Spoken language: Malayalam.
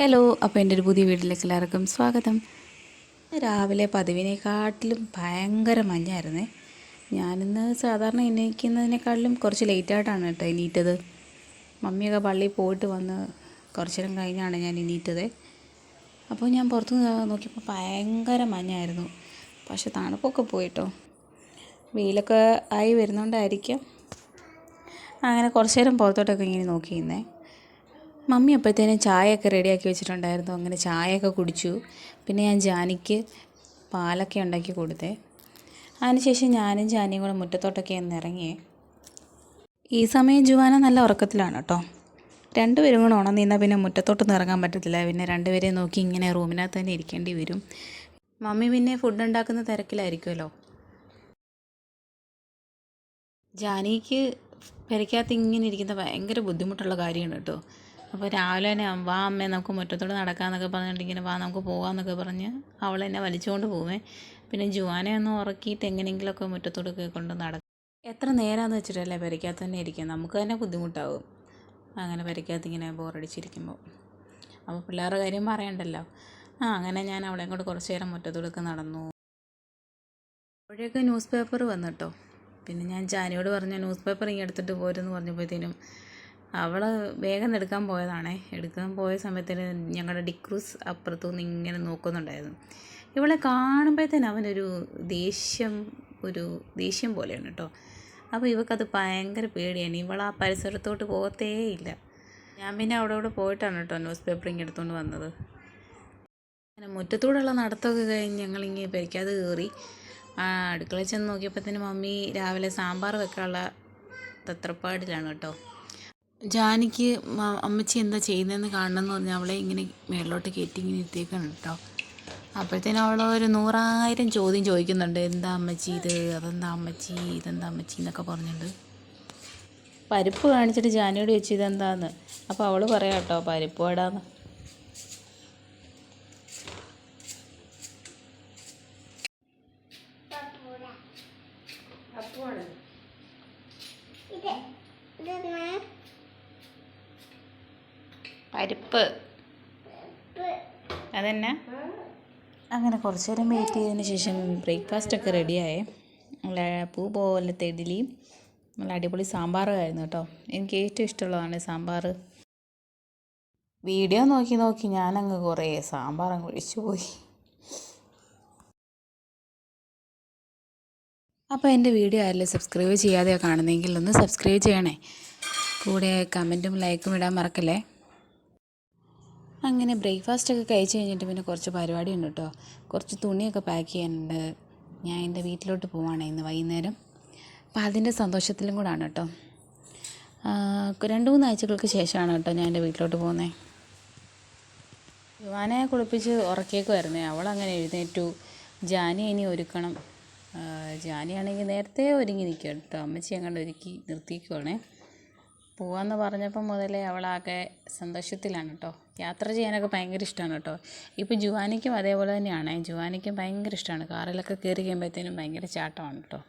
ഹലോ അപ്പോൾ എന്റെ ഒരു പുതിയ വീട്ടിലേക്ക് എല്ലാവർക്കും സ്വാഗതം. രാവിലെ പതിവിനെക്കാട്ടിലും ഭയങ്കര മഞ്ഞായിരുന്നേ. ഞാനിന്ന് സാധാരണ എണീക്കുന്നതിനേക്കാട്ടിലും കുറച്ച് ലേറ്റായിട്ടാണ് കേട്ടോ എണീറ്റത്. മമ്മിയൊക്കെ പള്ളിയിൽ പോയിട്ട് വന്ന് കുറച്ച് നേരം കഴിഞ്ഞാണ് ഞാൻ എണീറ്റത്. അപ്പോൾ ഞാൻ പുറത്ത് നോക്കിയപ്പോൾ ഭയങ്കര മഞ്ഞായിരുന്നു. പക്ഷെ തണുപ്പൊക്കെ പോയിട്ടോ വെയിലൊക്കെ ആയി വരുന്നോണ്ടായിരിക്കും. അങ്ങനെ കുറച്ച് നേരം പുറത്തോട്ടൊക്കെ ഇങ്ങനെ നോക്കിയിരുന്നേ. മമ്മി അപ്പോഴത്തേനും ചായയൊക്കെ റെഡിയാക്കി വെച്ചിട്ടുണ്ടായിരുന്നു. അങ്ങനെ ചായയൊക്കെ കുടിച്ചു. പിന്നെ ഞാൻ ജാനിക്ക് പാലൊക്കെ ഉണ്ടാക്കി കൊടുത്തേ. അതിനുശേഷം ഞാനും ജാനിയും കൂടെ മുറ്റത്തോട്ടൊക്കെ ഒന്ന് ഇറങ്ങിയേ ഈ സമയം ജുവാന നല്ല ഉറക്കത്തിലാണ് കേട്ടോ. രണ്ടുപേരും കൂടെ ഉണർന്നു നിന്നാൽ പിന്നെ മുറ്റത്തോട്ടൊന്നും ഇറങ്ങാൻ പറ്റത്തില്ല. പിന്നെ രണ്ടുപേരെയും നോക്കി ഇങ്ങനെ റൂമിനകത്ത് തന്നെ ഇരിക്കേണ്ടി വരും. മമ്മി പിന്നെ ഫുഡ് ഉണ്ടാക്കുന്ന തിരക്കിലായിരിക്കുമല്ലോ. ജാനിക്ക് പെരയ്ക്കകത്ത് ഇങ്ങനെ ഇരിക്കുന്ന ഭയങ്കര ബുദ്ധിമുട്ടുള്ള കാര്യമാണ് കേട്ടോ. അപ്പോൾ രാവിലെ തന്നെ വാ അമ്മേ നമുക്ക് മുറ്റത്തോട് നടക്കാമെന്നൊക്കെ പറഞ്ഞിട്ട് ഇങ്ങനെ വാ നമുക്ക് പോകാമെന്നൊക്കെ പറഞ്ഞ് അവൾ എന്നെ വലിച്ചുകൊണ്ട് പോവേ. പിന്നെ ജുവാനെ ഒന്ന് ഉറക്കിയിട്ട് എങ്ങനെയെങ്കിലുമൊക്കെ മുറ്റത്തോടൊക്കെ കൊണ്ട് നടക്കും എത്ര നേരമാണെന്ന് വെച്ചിട്ടല്ലേ പെരയ്ക്കകത്ത് തന്നെ ഇരിക്കും നമുക്ക് തന്നെ ബുദ്ധിമുട്ടാവും. അങ്ങനെ പെരയ്ക്കകത്ത് ഇങ്ങനെ ബോറടിച്ചിരിക്കുമ്പോൾ അപ്പോൾ പിള്ളേരുടെ കാര്യം പറയണ്ടല്ലോ. ആ അങ്ങനെ ഞാൻ അവളെ കൊണ്ട് കുറച്ച് നേരം മുറ്റത്തോടൊക്കെ നടന്നു. അപ്പോഴേക്ക് ന്യൂസ് പേപ്പർ വന്നിട്ടോ പിന്നെ ഞാൻ ജാനിയോട് പറഞ്ഞ ന്യൂസ് പേപ്പർ ഇങ്ങനെ എടുത്തിട്ട് പോരെന്ന് പറഞ്ഞപ്പോഴത്തേനും അവൾ വേഗം എടുക്കാൻ പോയതാണേ. എടുക്കാൻ പോയ സമയത്തിന് ഞങ്ങളുടെ ഡിക്രൂസ് അപ്പുറത്തുനിന്ന് ഇങ്ങനെ നോക്കുന്നുണ്ടായിരുന്നു. ഇവളെ കാണുമ്പോഴത്തേനും അവനൊരു ദേഷ്യം ഒരു ദേഷ്യം പോലെയാണ് കേട്ടോ. അപ്പോൾ ഇവക്കത് ഭയങ്കര പേടിയാണ്. ഇവൾ ആ പരിസരത്തോട്ട് പോകത്തേ ഇല്ല ഞാൻ പിന്നെ അവിടെ അവിടെ പോയിട്ടാണ് കേട്ടോ ന്യൂസ് പേപ്പർ ഇങ്ങനെ എടുത്തുകൊണ്ട് വന്നത്. അങ്ങനെ മുറ്റത്തൂടെയുള്ള നടത്തമൊക്കെ കഴിഞ്ഞ് ഞങ്ങളിങ്ങനെ പെരിക്കാതെ കയറി ആ അടുക്കളയിൽ ചെന്ന് തന്നെ മമ്മി രാവിലെ സാമ്പാർ വെക്കാനുള്ള തത്രപ്പാടിലാണ് കേട്ടോ. ജാനിക്ക് അമ്മച്ചി എന്താ ചെയ്യുന്നതെന്ന് കാണണമെന്ന് പറഞ്ഞാൽ അവളെ ഇങ്ങനെ മേളിലോട്ട് കയറ്റി ഇങ്ങനെ ഇരുത്തിയേക്കാണ് കേട്ടോ. അപ്പോഴത്തേനും അവൾ ഒരു നൂറായിരം ചോദ്യം ചോദിക്കുന്നുണ്ട്. എന്താ അമ്മച്ചി ഇത്? അതെന്താ അമ്മച്ചി? ഇതെന്താ അമ്മച്ചി? എന്നൊക്കെ പറഞ്ഞിട്ടുണ്ട് പരിപ്പ് കാണിച്ചിട്ട് ജാനിയോട് ചോദിച്ചു ഇതെന്താന്ന്? അപ്പോൾ അവൾ പറയാം കേട്ടോ പരിപ്പ് വടാന്ന്. പരിപ്പ്. അതെന്നാ? അങ്ങനെ കുറച്ച് നേരം വെയിറ്റ് ചെയ്തതിന് ശേഷം ബ്രേക്ക്ഫാസ്റ്റ് ഒക്കെ റെഡിയായേ നല്ല പൂ പോലത്തെ ഇഡ്ഡലിയും നല്ല അടിപൊളി സാമ്പാറുമായിരുന്നു കേട്ടോ. എനിക്ക് ഏറ്റവും ഇഷ്ടമുള്ളതാണ് സാമ്പാർ വീഡിയോ നോക്കി നോക്കി ഞാനങ്ങ് കുറേ സാമ്പാർ അങ്ങ് ഒഴിച്ചു പോയി. അപ്പോൾ എന്റെ വീഡിയോ ആരെങ്കിലും സബ്സ്ക്രൈബ് ചെയ്യാതെയാണ് കാണുന്നതെങ്കിൽ ഒന്ന് സബ്സ്ക്രൈബ് ചെയ്യണേ. കൂടെ കമന്റും ലൈക്കും ഇടാൻ മറക്കല്ലേ? അങ്ങനെ ബ്രേക്ക്ഫാസ്റ്റൊക്കെ കഴിച്ച് കഴിഞ്ഞിട്ട് പിന്നെ കുറച്ച് പരിപാടി ഉണ്ട് കേട്ടോ. കുറച്ച് തുണിയൊക്കെ പാക്ക് ചെയ്യാനുണ്ട്. ഞാൻ എന്റെ വീട്ടിലോട്ട് പോവാണ് ഇന്ന് വൈകുന്നേരം. അപ്പോൾ അതിന്റെ സന്തോഷത്തിലും കൂടാണ് കേട്ടോ. രണ്ട് മൂന്ന് ആഴ്ചകൾക്ക് ശേഷമാണ് കേട്ടോ ഞാൻ എന്റെ വീട്ടിലോട്ട് പോകുന്നത് യുവാനെ കുളിപ്പിച്ച് ഉറക്കിയേക്കുമായിരുന്നേ അവളങ്ങനെ എഴുന്നേറ്റു. ജാനി ഇനി ഒരുക്കണം. ജാനിയാണെങ്കിൽ നേരത്തെ ഒരുങ്ങി നിൽക്കുക കേട്ടോ. അമ്മച്ചി അങ്ങോട്ട് ഒരുക്കി നിർത്തിക്കുവാണേ പോവാന്ന് പറഞ്ഞപ്പം മുതലേ അവളാകെ സന്തോഷത്തിലാണ് കേട്ടോ യാത്ര ചെയ്യാനൊക്കെ ഭയങ്കര ഇഷ്ടമാണ് കേട്ടോ ഇപ്പോൾ ജുവാനിക്കും അതേപോലെ തന്നെയാണ്. ജുവാനിക്കും ഭയങ്കര ഇഷ്ടമാണ് കാറിലൊക്കെ കയറി കഴിയുമ്പോഴത്തേനും ഭയങ്കര ചാട്ടമാണ് കേട്ടോ